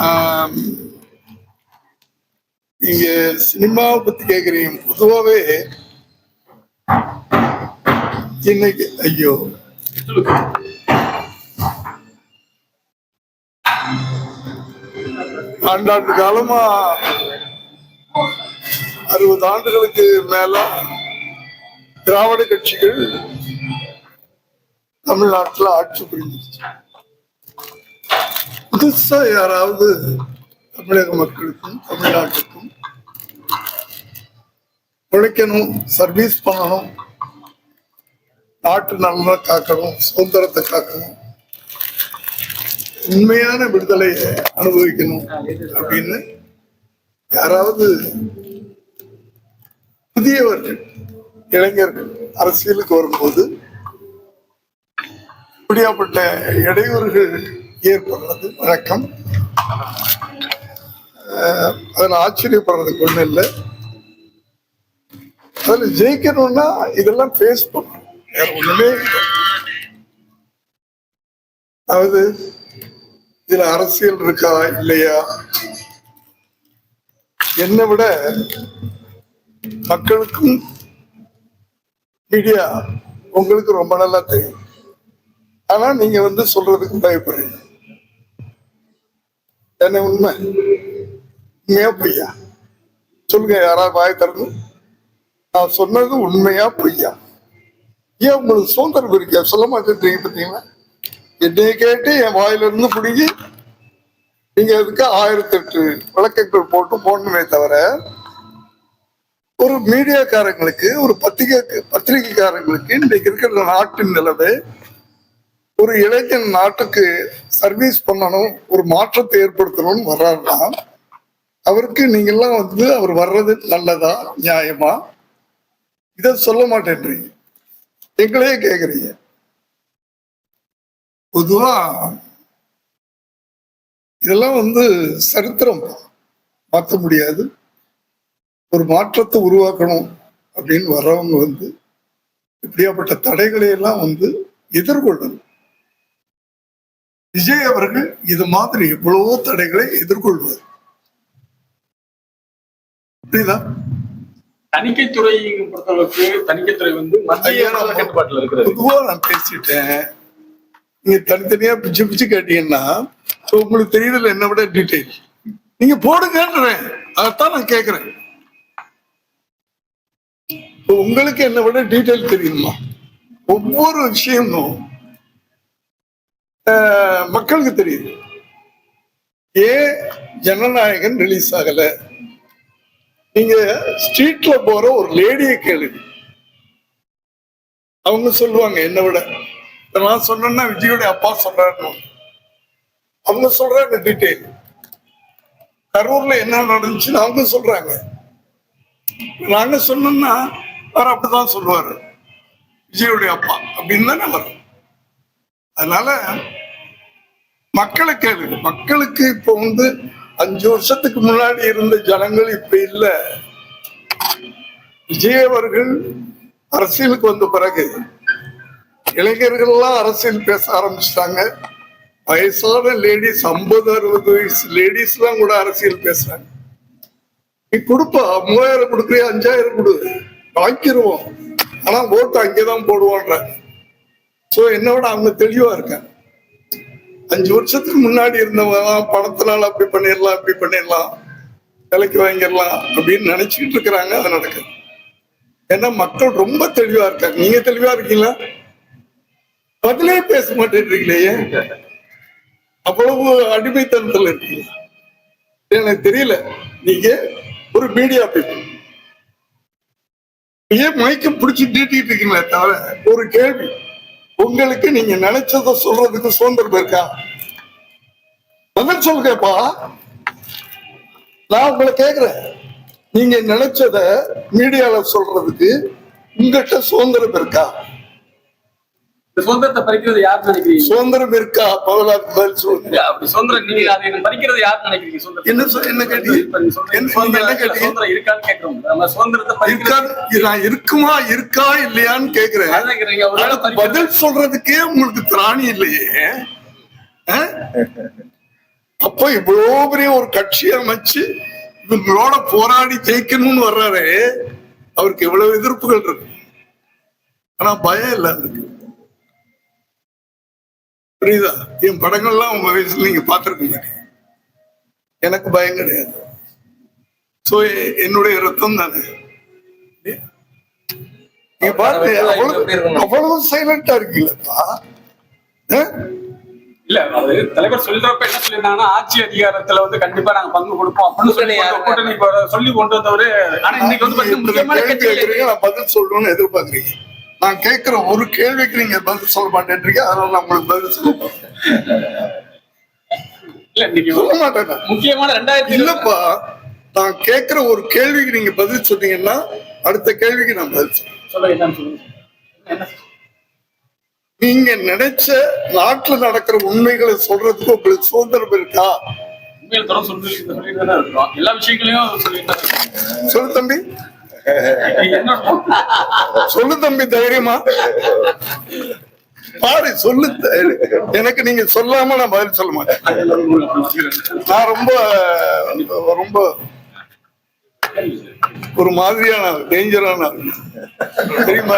ஆம், நீங்க சினிமாவை பத்தி கேக்குறீங்க. பொதுவாகவே இன்னைக்கு ஐயோ. ஆண்டாண்டு காலமா அறுபது ஆண்டுகளுக்கு மேல திராவிட கட்சிகள் தமிழ்நாட்டுல ஆட்சி புரிஞ்சிருச்சு. புதுசா யாராவது தமிழக மக்களுக்கும் தமிழ்நாட்டுக்கும் உழைக்கணும் சர்வீஸ் பண்ணணும் நாட்டு நலனை காக்கணும் சுதந்திரத்தை காக்கணும் உண்மையான விடுதலையை அனுபவிக்கணும் அப்படின்னு யாராவது புதியவர்கள் இளைஞர்கள் அரசியலுக்கு வரும்போது இப்படியாப்பட்ட இடையூறுகள் ஏற்படுறது. வழக்கம் அஹ் ஆச்சரியப்படுறதுக்கு ஒண்ணும் இல்லை. அதில் ஜெயிக்கணும்னா இதெல்லாம் ஃபேஸ் பண்ணணும் வேற ஒண்ணுமே இல்லை. அதாவது இதுல அரசியல் இருக்கா இல்லையா? என்னை விட மக்களுக்கும் மீடியா உங்களுக்கு ரொம்ப நல்லா தெரியும். ஆனா நீங்க வந்து சொல்றதுக்கு பயப்படுறீங்க. என்ன உண்மை. உண்மையா பொய்யா? சொல்லுங்க யாராவது வாய் திறந்து. நான் சொன்னது உண்மையா பொய்யா? ஏன் உங்களுக்கு சுதந்திரம் இருக்கா? சொல்ல மாட்டேன்றீங்க பார்த்தீங்களா என்னைய கேட்டு என் வாயிலிருந்து பிடிங்கி நீங்க அதுக்கு ஆயிரத்தி எட்டு விளக்கங்கள் போட்டு போடணுமே தவிர ஒரு மீடியாக்காரங்களுக்கு ஒரு பத்திரிகை பத்திரிகைக்காரங்களுக்கு இன்னைக்கு இருக்கிற நாட்டின் நிலவு ஒரு இளைஞன் நாட்டுக்கு சர்வீஸ் பண்ணணும் ஒரு மாற்றத்தை ஏற்படுத்தணும்னு வர்றாருன்னா அவருக்கு நீங்கெல்லாம் வந்து அவர் வர்றது நல்லதா நியாயமா? இத சொல்ல மாட்டேன்றீங்க. எங்களையே கேக்குறீங்க. பொதுவா இதெல்லாம் வந்து சரித்திரம். மாற்ற முடியாது. ஒரு மாற்றத்தை உருவாக்கணும் அப்படின்னு வர்றவங்க வந்து இப்படியாப்பட்ட தடைகளை எல்லாம் வந்து எதிர்கொள்ளணும். விஜய் அவர்கள் இது மாதிரி எவ்வளவோ தடைகளை எதிர்கொள்வார். புரியுதா? தணிக்கைத்துறை பொறுத்தளவுக்கு தணிக்கைத்துறை வந்து மத்திய ஐயா, அரசு கட்டுப்பாட்டுல இருக்கிறது. பொதுவா நான் பேசிட்டேன். நீங்க தனித்தனியா பிச்சு பிச்சு கேட்டீங்கன்னா உங்களுக்கு தெரியல என்ன விட டீட்டெயில் நீங்க போடுங்கன்றேன். அதைத்தான் நான் கேக்குறேன். உங்களுக்கு என்ன விட டீட்டெயில் தெரியுமா? ஒவ்வொரு விஷயமும் மக்களுக்கு தெரியுது. ஏன் ஜனநாயகன் ரிலீஸ் ஆகல. நீங்க ஸ்ட்ரீட்ல போற ஒரு லேடியை கேளுங்க. அவங்க சொல்லுவாங்க என்னை விட. நான் சொன்னேன்னா விஜயோடைய அப்பா சொல்றாரு அவங்க சொல்றாங்க டீட்டெயில் கரூர்ல என்ன நடந்துச்சுன்னு அவங்க சொல்றாங்க. நாங்க சொன்னோம்னா அவர் அப்படிதான் சொல்லுவாரு. விஜயோடைய அப்பா அப்படின்னு தானே வரும். அதனால மக்களுக்கு மக்களுக்கு இப்போ வந்து அஞ்சு வருஷத்துக்கு முன்னாடி இருந்த ஜனங்கள் இப்ப இல்ல. விஜய் அவர்கள் அரசியலுக்கு வந்த பிறகு இளைஞர்கள்லாம் அரசியல் பேச ஆரம்பிச்சிட்டாங்க. வயசான லேடிஸ் ஐம்பது அறுபது வயசு லேடிஸ் எல்லாம் கூட அரசியல் பேசுறாங்க. நீ கொடுப்பா மூவாயிரம் கொடுக்குறியா அஞ்சாயிரம் கொடு. வாங்கிருவோம். ஆனா ஓட்டு அங்கேதான் போடுவோன்ற சோ என்னோட அவங்க தெளிவா இருக்காங்க. அஞ்சு வருஷத்துக்கு முன்னாடி இருந்தவங்க பணத்தினால அப்படி பண்ணிடலாம் அப்படி பண்ணிடலாம் விலைக்கு வாங்கிடலாம் அப்படின்னு நினைச்சுக்கிட்டு இருக்கிறாங்க அது நடக்குது. ஏன்னா மக்கள் ரொம்ப தெளிவா இருக்காங்க. நீங்க தெளிவா இருக்கீங்களா? பதிலே பேச மாட்டேன்றீங்களே ஏன்? அவ்வளவு அடிமைத்தனத்துல இருக்கீங்க. எனக்கு தெரியல. நீங்க ஒரு மீடியா பீப்புள் ஏன் மைக்க பிடிச்சி நீட்டிட்டு இருக்கீங்களே தவிர ஒரு கேள்வி. உங்களுக்கு நீங்க நினைச்சத சொல்றதுக்கு சுதந்திரம் இருக்கா? பதில் சொல்லுங்கப்பா. நான் உங்களை கேக்குறேன். நீங்க நினைச்சத மீடியால சொல்றதுக்கு உங்ககிட்ட சுதந்திரம் இருக்கா? சுதந்திரத்தை பறிக்கிறது யார் நினைக்கிறீங்க? சுதந்திரம் இருக்கா? பதிலா பதில் சொல்லுங்க அப்படி சுதந்திரம் நீங்க அதை பறிக்கிறது யார் நினைக்கிறீங்க? சுதந்திரம் என்ன என்ன கேட்டீங்க? சுதந்திரம் இருக்கான்னு கேட்கிறோம். நம்ம சுதந்திரத்தை இருக்கா பறிக்கிறது நான் இருக்குமா? இருக்கா இல்லையான்னு கேக்குறேன். பதில் சொல்றதுக்கே உங்களுக்கு திராணி இல்லையே? அப்ப இவ்வளவு பெரிய ஒரு கட்சி அமைச்சு இவங்களோட போராடி ஜெயிக்கணும்னு வர்றாரு. அவருக்கு இவ்வளவு எதிர்ப்புகள் இருக்கு. ஆனா பயம் இல்ல அதுக்கு. புரியுதா? என் படங்கள்லாம் உங்க வயசுல நீங்க பார்த்திருக்கீங்க எனக்கு பயம் கிடையாது. சோ என்னுடைய ரத்தம் தானே? பாருங்க அவ்வளவு அவ்வளவு சைலண்டா இருக்கீங்களப்பா? இல்ல அது தலைவர் சொல்றப்ப என்ன சொல்லியிருந்தாங்கன்னா ஆட்சி அதிகாரத்துல வந்து கண்டிப்பா நாங்க பங்கு கொடுப்போம் அப்படின்னு சொல்லி கூட்டணி சொல்லி கொண்டு வந்தவரு ஆனா இன்னைக்கு வந்து பதில் சொல்லணும்னு எதிர்பார்க்கறீங்க. நான் கேட்கிற ஒரு கேள்விக்கு நீங்க பதில் சொல்ல மாட்டேன்றீங்க அதனால நான் உங்களுக்கு பதில் சொல்ல மாட்டேன். இல்ல இன்னைக்கு சொல்ல மாட்டேன் நான். முக்கியமான ரெண்டாயிரத்தி இருபது இல்லப்பா நான் கேட்கிற ஒரு கேள்விக்கு நீங்க பதில் சொன்னீங்கன்னா அடுத்த கேள்விக்கு நான் பதில் சொல்றேன் நீங்க நினைச்ச நாட்டுல நடக்கிற உண்மைகளை சொல்றதுக்கு உங்களுக்கு சுதந்திரம் இருக்கா எல்லா விஷயங்களையும். சொல்லு தம்பி சொல்லு தம்பி தைரியமா. பாரு சொல்லு. எனக்கு நீங்க சொல்லாம நான் பதில் சொல்ல மாட்டேன். நான் ரொம்ப ரொம்ப ஒரு மாதிரியான ஆள், டேஞ்சரான ஆள். தெரியுமா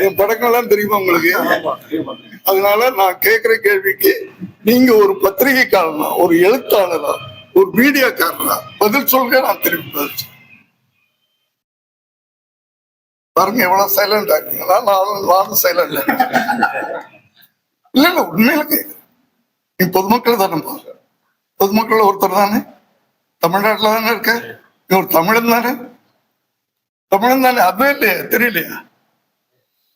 என் படங்கள்லாம் தெரியுமா உங்களுக்கு? அதனால நான் கேட்கிற கேள்விக்கு நீங்க ஒரு பத்திரிகைக்காரனா ஒரு எழுத்தாளரா ஒரு மீடியாக்காரனா பதில் சொல்க நான் தெரிவிப்பேன் பதில் பாருங்க எவ்வளவு சைலண்ட் ஆகுங்களா நானும் நானும் சைலண்ட் இல்ல இல்ல உண்மையில கேக்கு நீ பொதுமக்கள் தானே பொதுமக்கள் ஒருத்தர் தானே? தமிழ்நாட்டுல தானே இருக்க? நீ ஒரு தமிழன் தானே? தமிழன் தானே? அதுவே இல்லையா தெரியலையா.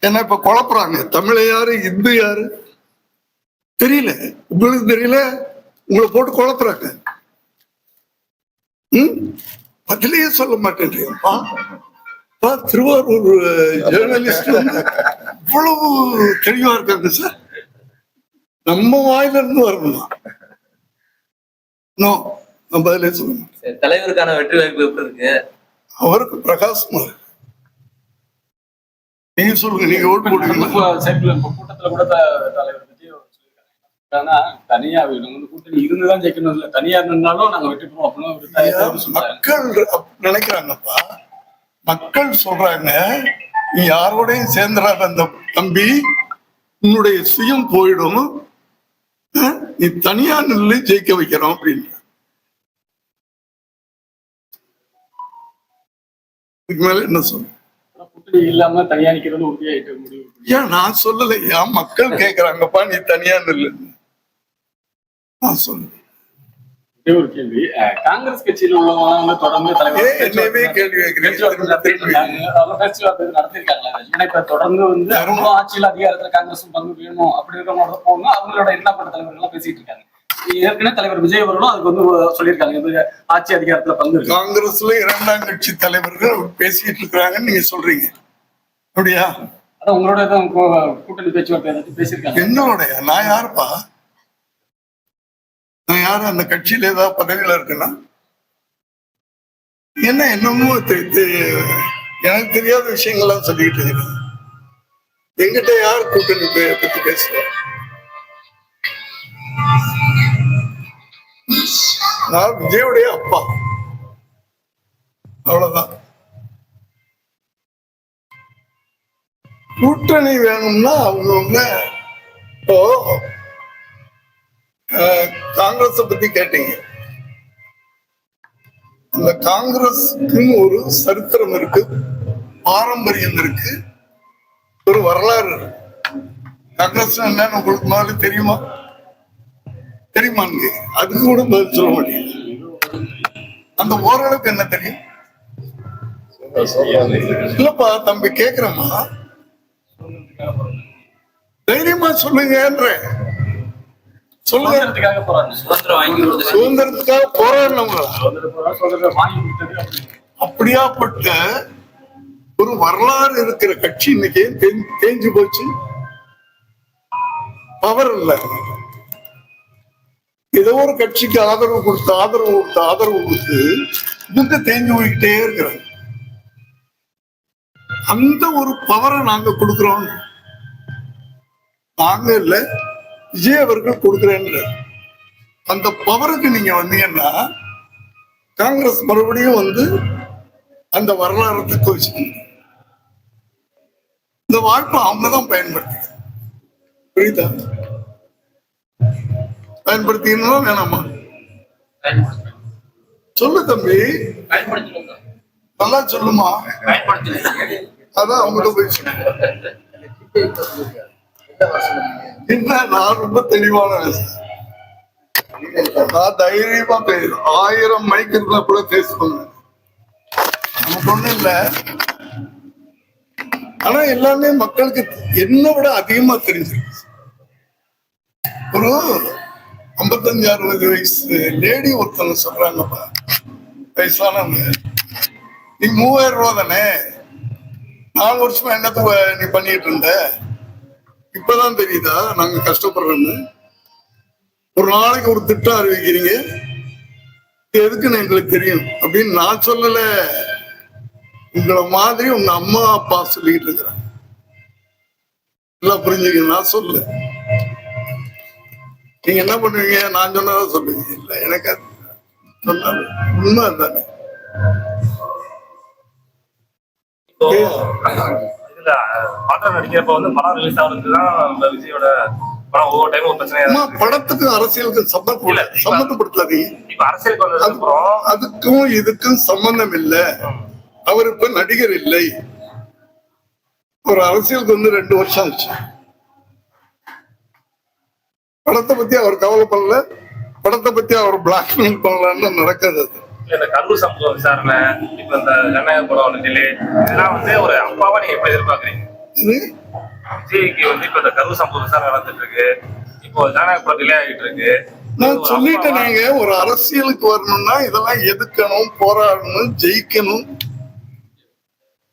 என்ன இப்ப குழப்புறாங்க. தமிழ யாரு? இந்து யாரு? தெரியல. உங்களுக்கு தெரியல? உங்களை போட்டு குழப்புறாங்க. ம்? பதிலே சொல்ல மாட்டேன்றீங்கப்பா. திருவாரூர் ஜேர்னலிஸ்ட் இவ்வளவு தெளிவா இருக்காங்க சார். நம்ம வாயில இருந்து வரணுமா நான் பதிலே சொல்ல தலைவருக்கான வெற்றி வாய்ப்பு எப்படி இருக்கு? அவருக்கு பிரகாசமா. நீங்க சொல்லுங்க நீங்க ஓட்டு போடுவீங்களா? கூட்டத்துல கூட தலைவர் ஆனா தனியா வந்து கூட்டணி இருந்துதான் ஜெயிக்கணும் இல்ல தனியா இருந்தாலும் நாங்க வெற்றி பெறுவோம் அப்படின்னு மக்கள் நினைக்கிறாங்கப்பா. மக்கள் சொல்றாங்க நீ யாரோடையும் சேர்ந்துடாத அந்த தம்பி. உன்னுடைய சுயம் போயிடும். நீ தனியா நின்று ஜெயிக்க வைக்கிறோம் அப்படின்னு இதுக்கு மேல என்ன சொல்ல இல்லாம தனியா நிக்கிறது உறுதியாயிட்டு முடிவு. ஏன் நான் சொல்லலையா? மக்கள் கேக்குறாங்கப்பா நீ தனியா நில்லு. நான் சொல்லுவேன் ஒரே கேள்வி. காங்கிரஸ் கட்சியில உள்ளவங்க தொடர்ந்து தலைவர் கேள்வி பேச்சுவார்த்தை. அவங்க நடத்திருக்காங்களா? ஏன்னா இப்ப தொடர்ந்து வந்து அவங்களும் ஆட்சியில் அதிகாரத்துல காங்கிரஸும் பங்கு வேணும் அப்படி இருக்கிறவங்களோட போகணும். அவங்களோட இல்லாப்பட்ட தலைவர்கள் எல்லாம் பேசிட்டு இருக்காங்க. ஏற்கனவே தலைவர் விஜய் அவர்களும் அதுக்கு வந்து சொல்லியிருக்காங்க. இது ஆட்சி அதிகாரத்துல பங்கு காங்கிரஸ்ல இரண்டாம் கட்சி தலைவர்கள் பேசிட்டு இருக்கிறாங்கன்னு நீங்க சொல்றீங்க. அப்படியா? அதான் உங்களோட கூட்டணி பேச்சுவார்த்தை பேசியிருக்காங்க. என்னோடைய நான் யாருப்பா? யாரு? அந்த கட்சியில ஏதாவது பதவியில இருக்குன்னா என்ன என்னமோ எனக்கு தெரியாத விஷயங்கள்லாம் சொல்லிக்கிட்டு இருக்கேன் எங்கிட்ட யார் கூட்டணி பத்தி பேசுவா நான் விஜயுடைய அப்பா. அவ்வளவுதான். கூட்டணி வேணும்னா அவங்க இப்போ காங்கிரஸ் பத்தி கேட்டீங்க. அந்த காங்கிரஸ்க்கு ஒரு சரித்திரம் இருக்கு பாரம்பரியம் இருக்கு ஒரு வரலாறு இருக்கு. காங்கிரஸ் என்னன்னு உங்களுக்கு மாதிரி தெரியுமா? தெரியுமா அதுக்கு கூட பதில் சொல்ல முடியல. அந்த ஓரளவுக்கு என்ன தெரியும்? இல்லப்பா தம்பி கேக்குறமா தைரியமா சொல்லுங்கன்ற சுதந்திரத்துக்காக சுதந்திரம் வாங்கி அப்படி அப்படியாப்பட்ட ஒரு வரலாறு இருக்கிற கட்சி இன்னைக்கு தேஞ்சு போச்சு? பவர் இல்ல. ஏதோ ஒரு கட்சிக்கு ஆதரவு கொடுத்து ஆதரவு கொடுத்து ஆதரவு கொடுத்து இவங்க தேஞ்சு போய்கிட்டே இருக்கிறாங்க. அந்த ஒரு பவரை நாங்க கொடுக்கிறோம். நாங்க இல்ல. விஜய் அவர்கள் கொடுக்கிறேன்ற அந்த பவருக்கு நீங்க வந்தீங்கன்னா காங்கிரஸ் மறுபடியும் வந்து அந்த வரலாறு வச்சுக்கணும் இந்த வாய்ப்பை அவங்க தான் பயன்படுத்தி புரியுதா? பயன்படுத்திக்கணுமா வேணாமா? சொல்லு தம்பி. நல்லா சொல்லுமா? அதான் அவங்ககிட்ட போய். என்ன நான் ரொம்ப தெளிவான நான் தைரியமா பேசுறேன் ஆயிரம் மைக் இருந்தா கூட பேசுவாங்க. நமக்கு ஒண்ணும் இல்ல. ஆனா எல்லாமே மக்களுக்கு என்ன விட அதிகமா தெரிஞ்சிருக்கு ஒரு ஐம்பத்தஞ்சு அறுபது வயசு லேடி ஒருத்தவங்க சொல்றாங்கப்பா வயசானவங்க. நீ மூவாயிரம் ரூபா தானே? நாலு வருஷமா என்னத்த நீ பண்ணிட்டு இருந்த? இப்பதான் தெரியுதா? நாங்க கஷ்டப்படுறோம்னு. ஒரு நாளைக்கு ஒரு திட்டம் அறிவிக்கிறீங்க. எதுக்குன்னு எங்களுக்கு தெரியும். அப்படின்னு நான் சொல்லல. உங்களை மாதிரி உங்க அம்மா அப்பா சொல்லிக்கிட்டு இருக்கிறாங்க. எல்லாம் புரிஞ்சுக்க நான் சொல்லு நீங்க என்ன பண்ணுவீங்க? நான் சொன்னதா சொல்லுவீங்க. இல்ல எனக்கு அது சொன்னாரு உண்மை தானே இதுல பாத்திரம் நடிக்கிறப்ப வந்து படம் ரிலீஸ் தான் நம்ம விஜயோட படம் ஒவ்வொரு டைமும் பிரச்சனையா படத்துக்கு அரசியலுக்கு சம்மந்தம் இல்ல, சம்மந்தப்படுத்தாதீங்க இப்ப அரசியலுக்கு வந்ததுக்கு அப்புறம் அதுக்கும் இதுக்கும் சம்பந்தம் இல்ல. அவர் இப்ப நடிகர் இல்லை. ஒரு அரசியலுக்கு வந்து ரெண்டு வருஷம் ஆச்சு. படத்தை பத்தி அவர் கவலைப்படல. படத்தை பத்தி அவர் பிளாக்மெயில் பண்ணலான்னு நடக்காது அது. இந்த கரூர் சம்பவம் விசாரணை இப்ப இந்த படம் டிலே இதெல்லாம் வந்து ஒரு அப்பாவா நீங்க எப்படி எதிர்பார்க்கறீங்க? விஜய்க்கு வந்து இப்ப இந்த கரூர் சம்பவம் விசாரணை நடந்துட்டு இருக்கு இப்போ படம் டிலே ஆகிட்டு இருக்கு நான் சொல்லிட்டேன் நீங்க ஒரு அரசியலுக்கு வரணும்னா இதெல்லாம் எதுக்கணும் போராடணும் ஜெயிக்கணும்?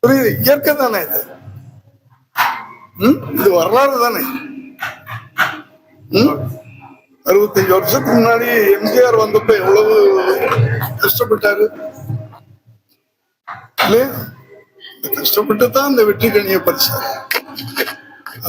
புரியுது? இயற்கை தானே இது? இது வரலாறு தானே. ம்? அறுபத்தஞ்சு வருஷத்துக்கு முன்னாடி எம்ஜிஆர் வந்தப்ப எவ்வளவு கஷ்டப்பட்டாரு? இல்லையா? கஷ்டப்பட்டு தான் அந்த வெற்றி கணியை பறிச்சாரு.